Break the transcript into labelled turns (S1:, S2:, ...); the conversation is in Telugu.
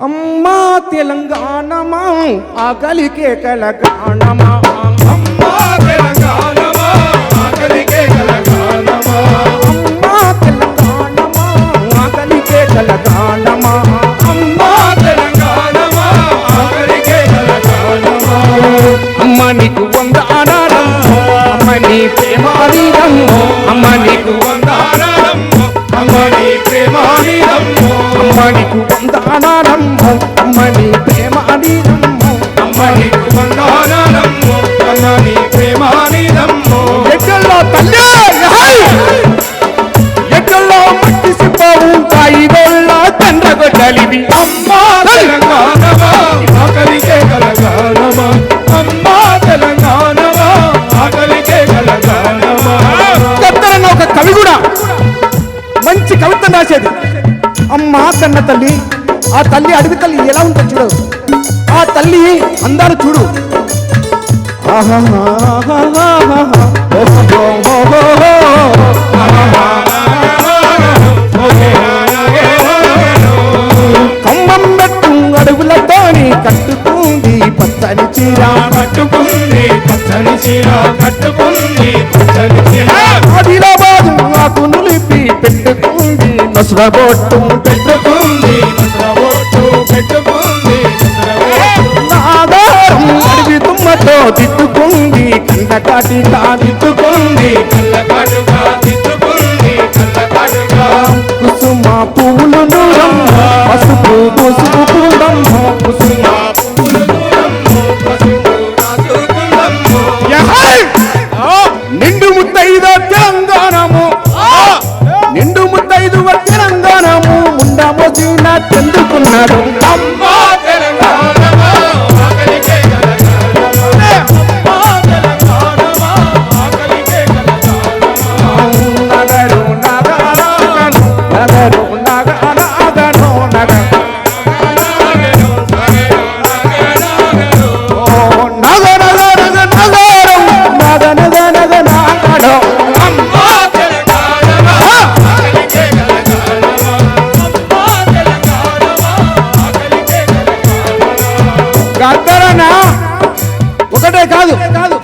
S1: అమ్మా తెలంగాణమా ఆకలికే కలగాణమా
S2: ప్రేమానిదమ్మో
S1: అమ్మ నీకు వంద ఆనారమ్మో అమ్మ నీ ప్రేమానీరమ్మో
S2: అమ్మ నీకు వందానమ్మో అమ్మ నీ ప్రేమానిదమ్మో
S1: ఎక్కల్లో తల్లి! ఎక్కల్లో మట్టి సిప్పవు ఐదోళ్ళ తండ్రగొడ్డలివి
S2: అమ్మా తెలంగాణమా ఆకలికే కలగానమా అమ్మా తెలంగాణమా ఆకలికే కలగానమా
S1: చెప్తారన్న ఒక కవి కూడా మంచి కవిత్వం రాసేది. అమ్మ కన్న తల్లి ఆ తల్లి అడవి తల్లి ఎలా ఉంటుంది చూడు. ఆ తల్లి అందాలు చూడు. కమ్మం పెట్టు అడుగులతోని కట్టుకుంది పచ్చని చీర.
S2: కట్టుకుంది పచ్చని చీర కట్టుకుంది పచ్చని
S1: పెట్టుకుంది నసురబొట్టు
S2: పెట్టుకుంది
S1: అడవి తుమ్మతో తిట్టుకుంది కంట కాటి కాది
S2: తిట్టుకుంది కళ్ళకాటుగా తిట్టుకుంది కళ్ళకాటుగా
S1: కుసుమ పువ్వులు నూరమ్మ పసుపు పసుపు పూడమ్మ పొందుకున్నాడు ఒకటే కాదు
S2: కాదు.